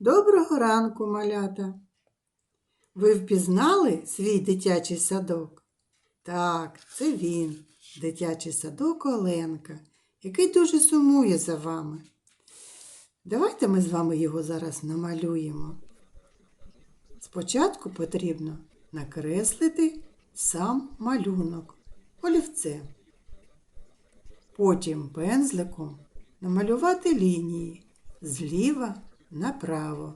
Доброго ранку, малята! Ви впізнали свій дитячий садок? Так, це він, дитячий садок Оленка, який дуже сумує за вами. Давайте ми з вами його зараз намалюємо. Спочатку потрібно накреслити сам малюнок олівцем. Потім пензликом намалювати лінії зліва направо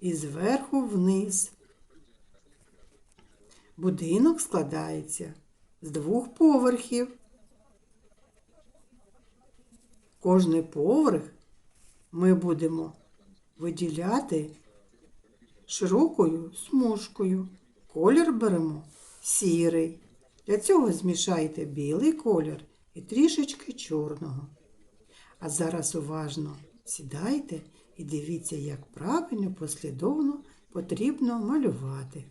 і зверху вниз. Будинок складається з двох поверхів. Кожний поверх ми будемо виділяти широкою смужкою. Колір беремо сірий. Для цього змішайте білий колір і трішечки чорного. А зараз уважно сідайте і дивіться, як правильно, послідовно потрібно малювати.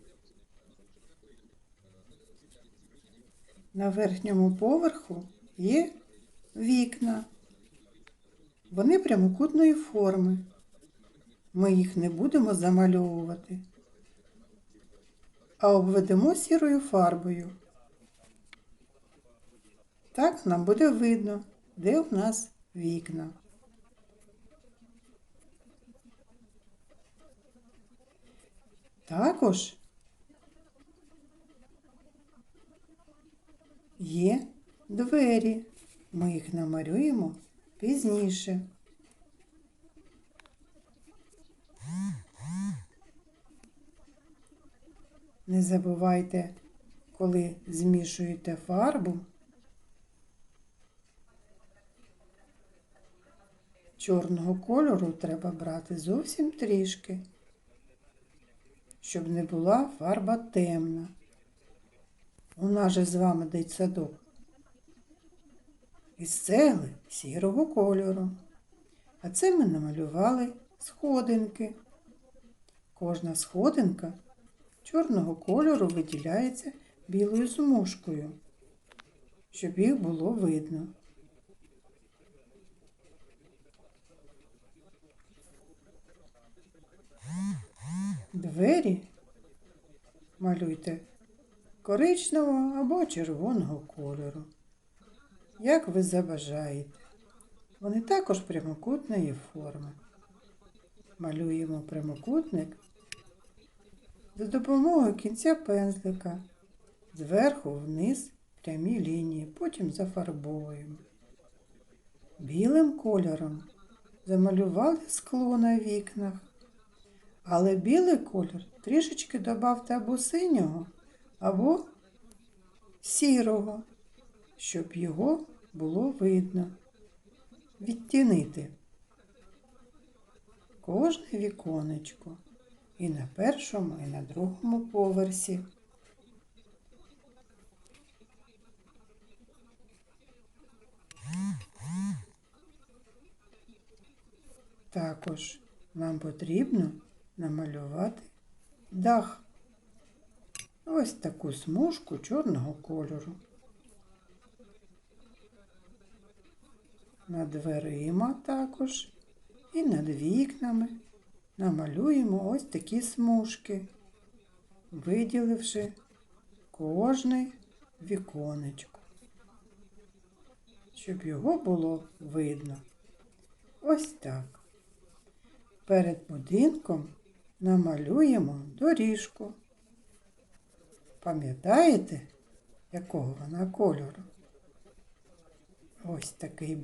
На верхньому поверху є вікна. Вони прямокутної форми. Ми їх не будемо замальовувати, а обведемо сірою фарбою. Так нам буде видно, де в нас вікна. Також є двері. Ми їх намалюємо пізніше. Не забувайте, коли змішуєте фарбу, чорного кольору треба брати зовсім трішки, щоб не була фарба темна. У нас же з вами дитсадок із цегли сірого кольору. А це ми намалювали сходинки. Кожна сходинка чорного кольору виділяється білою смужкою, щоб їх було видно. Двері малюйте коричневого або червоного кольору. Як ви забажаєте. Вони також прямокутної форми. Малюємо прямокутник за допомогою кінця пензлика. Зверху вниз прямі лінії, потім зафарбовуємо. Білим кольором замалювали скло на вікнах. Але білий колір трішечки додавте або синього, або сірого, щоб його було видно. Відтінити кожне віконечко і на першому, і на другому поверсі. Також нам потрібно намалювати дах. Ось таку смужку чорного кольору. Над дверима також і над вікнами намалюємо ось такі смужки, виділивши кожне віконечко, щоб його було видно. Ось так. Перед будинком намалюємо доріжку. Пам'ятаєте, якого вона кольору? Ось такий